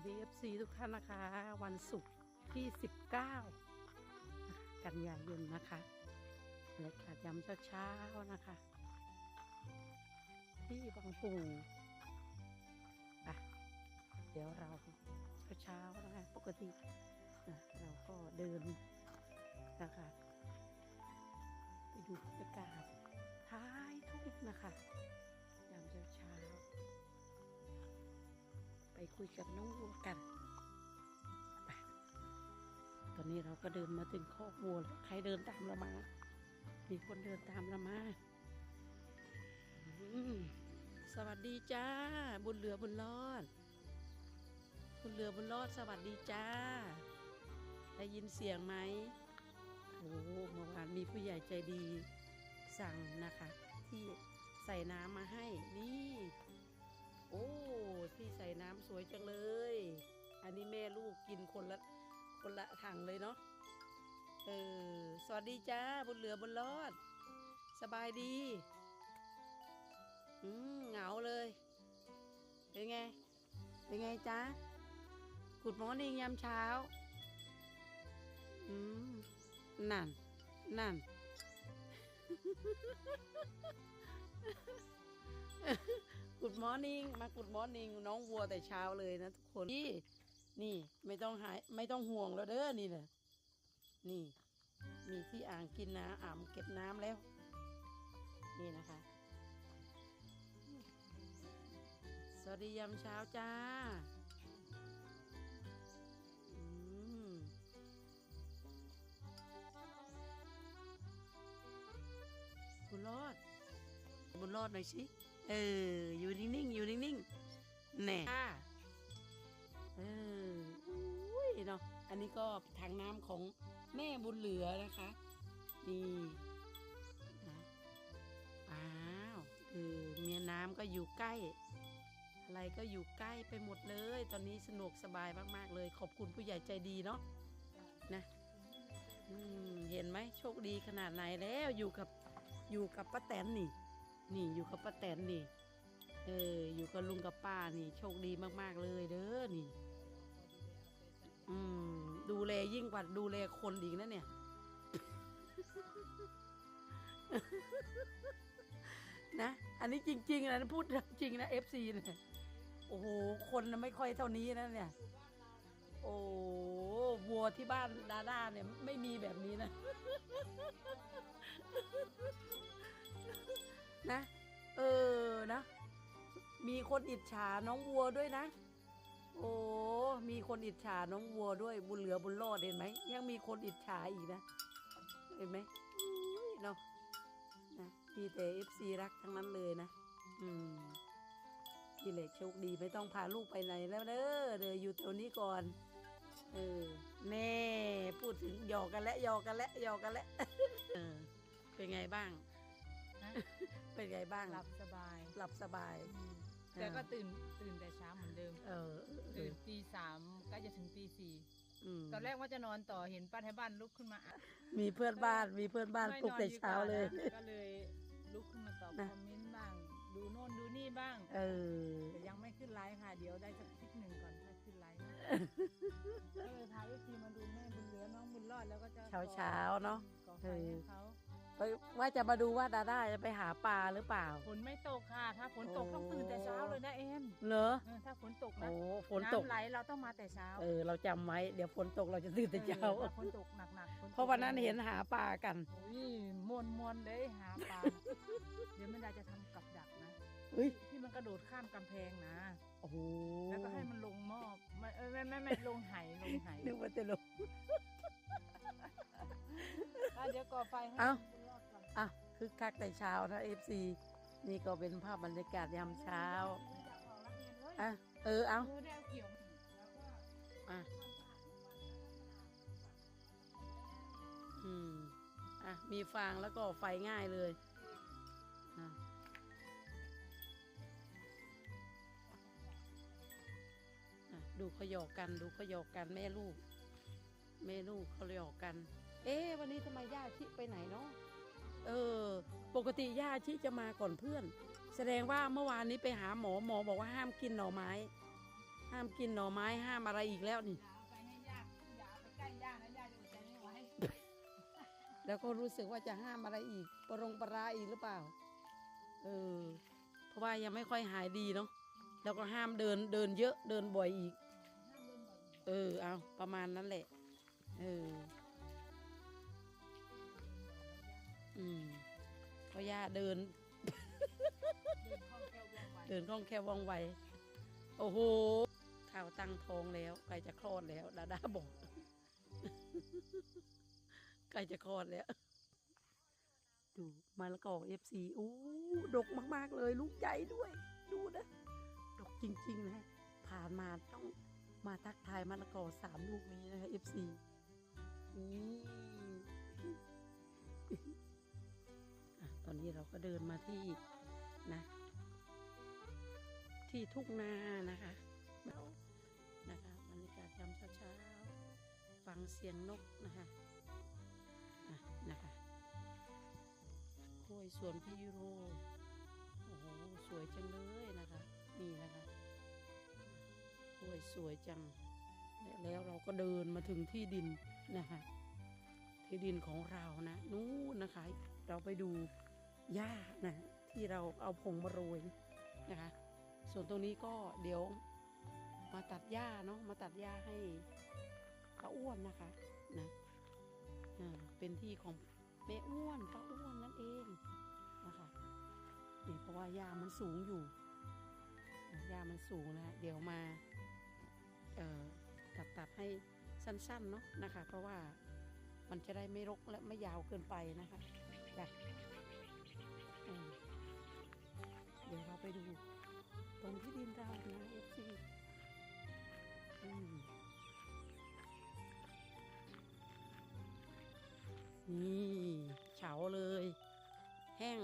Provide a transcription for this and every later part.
วัสดี FC ทุกท่านนะคะ วันศุกร์ที่ 19 กันยายนนะคะบรรยากาศยามเช้าๆนะคะ ที่บางปูอะเดี๋ยวเราเช้าๆนะคะปกติเราก็เดินนะคะไปดูบรรยากาศท้ายทุ่งนะคะ ยามเช้าๆ คุยกับน้องวัวกันไปตอนนี้เราก็เดินมาถึงคอกวัวแล้วใครเดินตามเรามา มีคนเดินตามเรามาสวัสดีจ้า บุญเหลือบุญรอด บุญเหลือบุญรอด สวัสดีจ้า ได้ยินเสียงไหมโอ้เมื่อวานมีผู้ใหญ่ใจดีสั่งนะคะ ที่ใส่น้ำมาให้นี่ โอ้ที่ใส่น้ำสวยจังเลย อันนี้แม่ลูกกินคนละคนละถังเลยเนาะเออสวัสดีจ้าบุญเหลือบุญรอด สบายดี อืมเหงาเลย เป็นไง เป็นไงจ้ากุดมอนิ่งยามเช้า อืม นั่น นั่น กุดมอร์นิ่งมากุดมอร์นิ่งน้องวัวแต่เช้าเลยนะทุกคนนี่นี่ไม่ต้องหายไม่ต้องห่วงแล้วเด้อนี่นะนี่ มีที่อ่างกินน้ำอ่างเก็บน้ำแล้ว นี่นะคะ สวัสดียามเช้าจ้าบุญรอดบุญรอดหน่อยสิ เออ อยู่นิ่งๆ อยู่นิ่งๆแน่เอออุ้ยเนาะ อันนี้ก็ถังน้ำของแม่บุญเหลือนะคะ นี่นะอ้าวเออเมียน้ำก็อยู่ใกล้ อะไรก็อยู่ใกล้ไปหมดเลย ตอนนี้สนุกสบายมากๆเลย ขอบคุณผู้ใหญ่ใจดีเนาะ นะอืมเห็นไหมโชคดีขนาดไหนแล้วอยู่กับอยู่กับป้าแตนนี่ นี่อยู่กับป้าแตนนี่ เออ อยู่กับลุงกับป้านี่ โชคดีมากๆเลยเด้อนี่ อืม ดูแลยิ่งกว่าดูแลคนอีกนะเนี่ย นะ อันนี้จริง ๆ นะพูดจริงนะเอฟซีเนี่ยโอ้โห คนไม่ค่อยเท่านี้นะเนี่ย โอ้วัวที่บ้านดาด้าเนี่ยไม่มีแบบนี้นะ นะ เออนะ มีคนอิจฉาน้องวัวด้วยนะ โอ้มีคนอิจฉาน้องวัวด้วยบุญเหลือบุญรอดเห็นไหมยังมีคนอิจฉาอีกนะ เห็นไหมเนาะนะมีแต่เอฟซีรักทั้งนั้นเลยนะ อืมพี่เล็กโชคดีไม่ต้องพาลูกไปไหนแล้วเด้อเดี๋ยวอยู่แถวนี้ก่อนเออแน่พูดถึงหยอกกันแล้วหยอกกันแล้วหยอกกันแล้วเออเป็นไงบ้าง เป็นไงบ้าง หลับสบาย หลับสบาย แต่ก็ตื่นตื่นแต่เช้าเหมือนเดิม เออเออตื่นตีสามก็จะถึงตีสี่มตอนแรกว่าจะนอนต่อเห็นป้าไทยบ้านลุกขึ้นมาอะมีเพื่อนบ้านมีเพื่อนบ้านไม่ปลุกนอนแต่ดีกว่เช้าเลยนะก็เลยลุกขึ้นมาตอบนะคอมเมนต์บ้าง ดูโน่นดูนี่บ้าง เออแต่ยังไม่ขึ้นไลฟ์ค่ะเดี๋ยวได้สักคลิปหนึ่งก่อนถ้าขึ้นไลฟ์นะก็เลยพาลูกทีมาดูแม่บุญเหลือน้องบุญรอดแล้วก็จะเช้าเช้าๆเนาะก่อไฟให้เขา ไปว่าจะมาดูว่าดาด้าจะไปหาปลาหรือเปล่า ฝนไม่ตกค่ะ ถ้าฝนตกโอ้ต้องตื่นแต่เช้าเลยนะเอ็มเหรอเออถ้าฝนตกนะโอ้ฝนตก น้ำไหลเราต้องมาแต่เช้าเออเราจำไว้เดี๋ยวฝนตกเราจะตื่นแต่เช้า ออถ้ฝนตกหนักๆฝตกเพราะวันนั้นเห็นหาปลากันโอ้ยมวนมวนๆเลยหาปลา เดี๋ยวแม่ดาจะทำกับดักนะ เฮ้ยที่มันกระโดดข้ามกำแพงนะ โอ้โหแล้วก็ให้มันลงหม้อไม่เอ้ยไม่ไม่ไม่ลงไหลงไหนึกว่าจะลง อะเดี๋ยวก่อไฟให้เอ้าบุญรอดก่อนอะคึกคักแต่เช้านะเอฟซีนี่ก็เป็นภาพบรรยากาศยามเช้าอยากบอกรักเรียนเว้ยอะเออเอาเออได้เอาเกี่ยวแล้วก็อะอืมอะมีฟางแล้วก็ไฟง่ายเลยอะอะดูเขาหยอกกัน ดูเขาหยอกกันแม่ลูก แม่ลูกเขาหยอกกัน เอ๊ะวันนี้ทำไมย่าชิไปไหนเนาะเออ ปกติย่าชิจะมาก่อนเพื่อน แสดงว่าเมื่อวานนี้ไปหาหมอหมอบอกว่าห้ามกินหน่อไม้ ห้ามกินหน่อไม้ห้ามอะไรอีกแล้วนี่อย่าเอาไปให้ย่าอย่าเอาไปใกล้ย่านะย่าจะอดใจไม่ไหวแล้วก็รู้สึกว่าจะห้ามอะไรอีกปรงปลาร้าอีกหรือเปล่า เออ เพราะว่ายังไม่ค่อยหายดีเนาะ แล้วก็ห้ามเดินเดินเยอะเดินบ่อยอีกห้ามเดินบ่อยเออ เอาประมาณนั้นแหละ เออ อืมเพราะย่าเดิน เดินคล่องแคล่วว่องไว โอ้โหข่าวตั้งท้องแล้วใกล้จะคลอดแล้วดาดาบอกใกล้จะคลอดแล้ว ดูมะละกอเอฟซีโอ้ดกมาก ๆ เลย ลูกใหญ่ด้วย ดูนะ ดกจริง ๆ นะ ผ่านมาต้องมาทักทายมะละกอสามลูกนี้นะคะเอฟซีนี่ อนนี้เราก็เดินมาที่นะ ที่ทุ่งนานะคะนะคะบรรยากาศยามเช้าๆฟังเสียงนกนะคะอะนะคะกล้วยสวนพี่ยูโรโอ้โหสวยจังเลยนะคะนี่นะคะกล้วยสวยจัง และแล้วเราก็เดินมาถึงที่ดินนะคะที่ดินของเรานะ นู้นนะคะ เราไปดู หญ้านะที่เราเอาผงมาโรยนะคะ ส่วนตรงนี้ก็เดี๋ยวมาตัดหญ้าเนาะมาตัดหญ้าให้ป้าอ้วนนะคะนะเป็นที่ของแม่อ้วนป้าอ้วนนั่นเองนะคะนี่เพราะว่าหญ้ามันสูงอยู่หญ้ามันสูงนะเดี๋ยวมาเอ่อตัดตัดให้สั้นๆเนาะนะคะ เพราะว่ามันจะได้ไม่รกและไม่ยาวเกินไปนะคะจ้ะ ไปดูตรงที่ดินเรานะเอฟซีนี่เฉาเลย แห้ง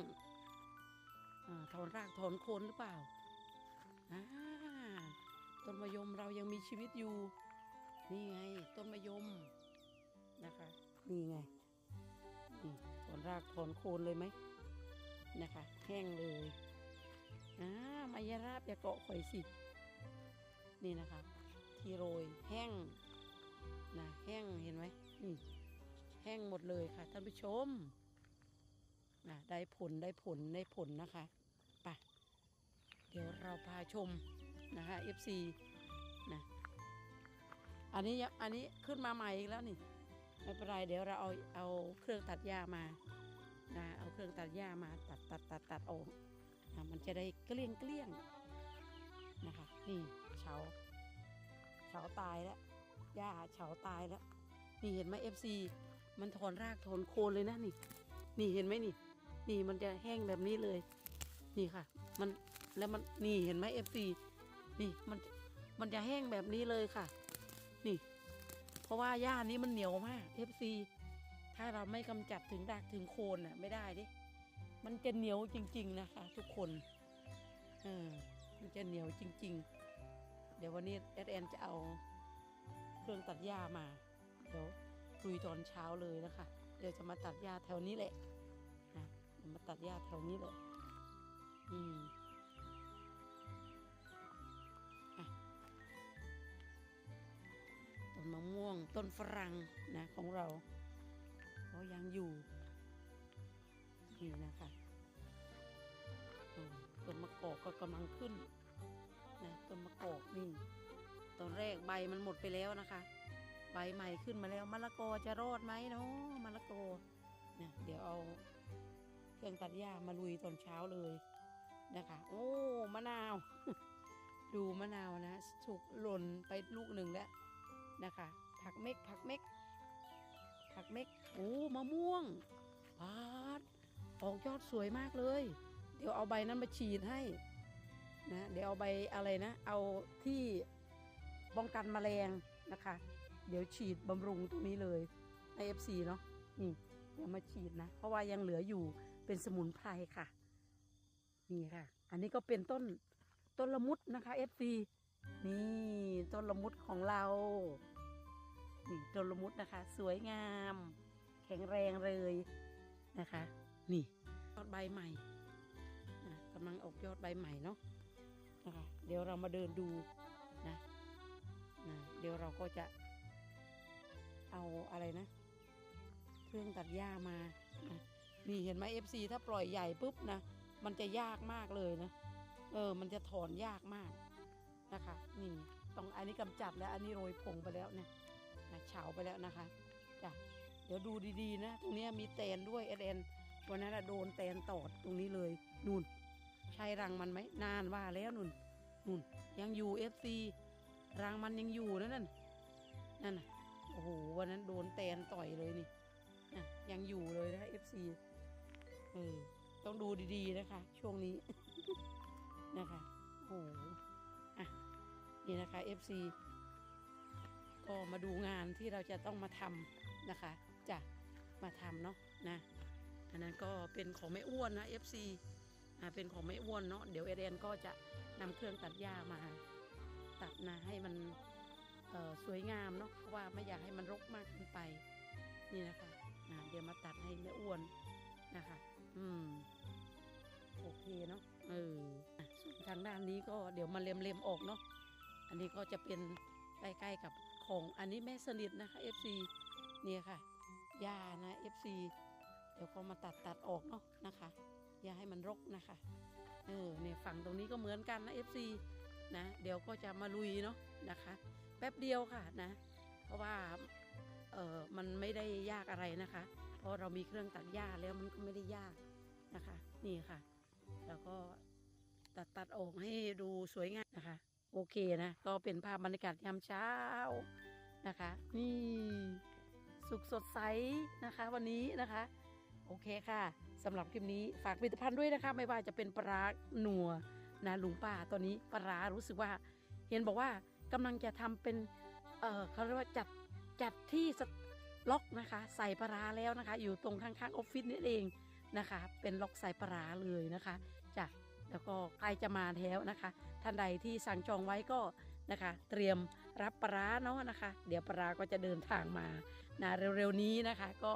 อถอนรากถอนโคนหรือเปล่าอ่าต้นมะยมเรายังมีชีวิตอยู่ นี่ไง ต้นมะยมนะคะ นี่ไงนี่ถอนรากถอนโคนเลยไหมนะคะ แห้งเลย อ่ามายาราบอย่าเกาะข่อยสิ นี่นะคะ ที่โรยแห้งนะแห้งเห็นไหมนี่แห้งหมดเลยค่ะท่านผู้ชมนะได้ผลได้ผลได้ผลนะคะไปเดี๋ยวเราพาชมนะคะ FC นะอันนี้อันนี้ขึ้นมาใหม่อีกแล้วนี่ไม่เป็นไรเดี๋ยวเราเอาเอาเครื่องตัดหญ้ามานะเอาเครื่องตัดหญ้ามาตัดตัดตัดตัดออก มันจะได้เกลี้ยงเกลี้ยงนะคะ นี่เฉาเฉาตายแล้วหญ้าเฉาตายแล้ว นี่เห็นไหมเอฟซีมันถอนรากถอนโคนเลยนะนี่ นี่เห็นไหมนี่ นี่มันจะแห้งแบบนี้เลย นี่ค่ะ มันแล้วมันนี่เห็นไหมเอฟซีนี่มันมันจะแห้งแบบนี้เลยค่ะ นี่ เพราะว่าหญ้านี้มันเหนียวมากเอฟซีถ้าเราไม่กำจัดถึงรากถึงโคนน่ะไม่ได้ดิ มันจะเหนียวจริง ๆนะคะ ทุกคนเออมันจะเหนียวจริง ๆ เดี๋ยววันนี้แอดแอนจะเอาเครื่องตัดหญ้ามา เดี๋ยวคุยตอนเช้าเลยนะคะ เดี๋ยวจะมาตัดหญ้าแถวนี้แหละนะมาตัดหญ้าแถวนี้เลยอืมต้นมะม่วงต้นฝรั่งนะของเราก็ยังอยู่ี่นะคะต้นมะกอกก็กำลังขึ้นนะต้นมะกอกนี่ตอนแรกใบมันหมดไปแล้วนะคะ ใบใหม่ขึ้นมาแล้วมะละกอจะรอดไหมเนาะมะละกอเนี่ยเดี๋ยวเอาเครื่องตัดหญ้ามาลุยตอนเช้าเลยนะคะ โอ้มะนาว ดูมะนาวนะสุกหล่นไปลูกหนึ่งแล้วนะคะ ผักเม็กผักเม็กผักเม็กโอ้มะม่วงปาด ออกยอดสวยมากเลย เดี๋ยวเอาใบนั้นมาฉีดให้นะเดี๋ยวเอาใบอะไรนะ เอาที่ป้องกันแมลงนะคะ เดี๋ยวฉีดบำรุงตรงนี้เลยใน FC เนาะนี่เดี๋ยวมาฉีดนะ เพราะว่ายังเหลืออยู่เป็นสมุนไพรค่ะ นี่ค่ะ อันนี้ก็เป็นต้นต้นละมุดนะคะ FC นี่ต้นละมุดของเรา นี่ต้นละมุดนะคะ สวยงาม แข็งแรงเลยนะคะ นี่ยอดใบใหม่นะกำลังออกยอดใบใหม่เนาะนะคะเดี๋ยวเรามาเดินดูนะเดี๋ยวเราก็จะเอาอะไรนะ เครื่องตัดหญ้ามานะนี่เห็นไหม FC ถ้าปล่อยใหญ่ปุ๊บนะ มันจะยากมากเลยนะ เออ มันจะถอนยากมากนะคะ นี่ต้องอันนี้กำจัดแล้ว อันนี้โรยผงไปแล้วเนี่ยนะเฉาไปแล้วนะคะจ้ะเดี๋ยวดูดีๆนะ ตรงนี้มีแตนด้วยเอเน วันนั้นอะโดนแตนตอดตรงนี้เลยนู่นใช่รังมันไหมนานว่าแล้วนุ่นนุ่นยังอยู่ FC รังมันยังอยู่นะนั่นนั่นน่ะโอ้โหวันนั้นโดนแตนต่อยเลยนี่น่ะยังอยู่เลยนะคะ FC เออต้องดูดีๆนะคะ ช่วงนี้นะคะโอ้โหอะนี่นะคะ FC ก็มาดูงานที่เราจะต้องมาทำนะคะจะมาทำเนาะนะ อันนั้นก็เป็นของแม่อ้วนนะ FC อ่าเป็นของแม่อ้วนเนาะเดี๋ยวเอเดนก็จะนำเครื่องตัดหญ้ามาตัดนะให้มันสวยงามเนาะเพราะว่าไม่อยากให้มันรกมากเกินไปนี่นะคะอ่าเดี๋ยวมาตัดให้แม่อ้วนนะคะ อืมโอเคเนาะเออส่วนทางด้านนี้ก็เดี๋ยวมาเล็มๆออกเนาะอันนี้ก็จะเป็นใกล้ๆกับของอันนี้แม่สนิทนะคะ FC เนี่ยค่ะหญ้านะ FC เดี๋ยวก็มาตัดตัดออกเนาะนะคะ อย่าให้มันรกนะคะเออเนี่ยฝั่งตรงนี้ก็เหมือนกันนะ FC นะ เดี๋ยวก็จะมาลุยเนาะนะคะ แป๊บเดียวค่ะนะ เพราะว่าเออมันไม่ได้ยากอะไรนะคะ เพราะเรามีเครื่องตัดหญ้าแล้วมันก็ไม่ได้ยากนะคะ นี่ค่ะ แล้วก็ตัดตัดออกให้ดูสวยงามนะคะ โอเคนะ ก็เป็นภาพบรรยากาศยามเช้านะคะ นี่สุขสดใสนะคะ วันนี้นะคะ โอเคค่ะสำหรับคลิปนี้ฝากผลิตภัณฑ์ด้วยนะคะ ไม่ว่าจะเป็นปลาหนัวนะลุงป้าตอนนี้ปลารู้สึกว่า เห็นบอกว่ากำลังจะทำเป็นเออเขาเรียกว่าจัดจัดที่ล็อกนะคะ ใส่ปลาแล้วนะคะ อยู่ตรงข้างๆออฟฟิศนี่เองนะคะ เป็นล็อกใส่ปลาเลยนะคะจ้ะแล้วก็ใกล้จะมาแล้วนะคะ ท่านใดที่สั่งจองไว้ก็นะคะ เตรียมรับปลาเนาะนะคะ เดี๋ยวปลาร้าก็จะเดินทางมานะเร็วๆนี้นะคะ ก็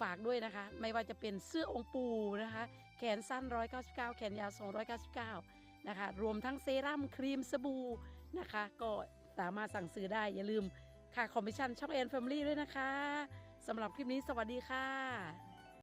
ฝากด้วยนะคะ ไม่ว่าจะเป็นเสื้อองค์ปูนะคะ แขนสั้น 199 แขนยาว 299 นะคะ รวมทั้งเซรั่มครีมสบู่นะคะ ก็สามารถสั่งซื้อได้อย่าลืมค่ะคอมมิชชั่นช่องแอนแฟมิลี่ด้วยนะคะสำหรับคลิปนี้สวัสดีค่ะ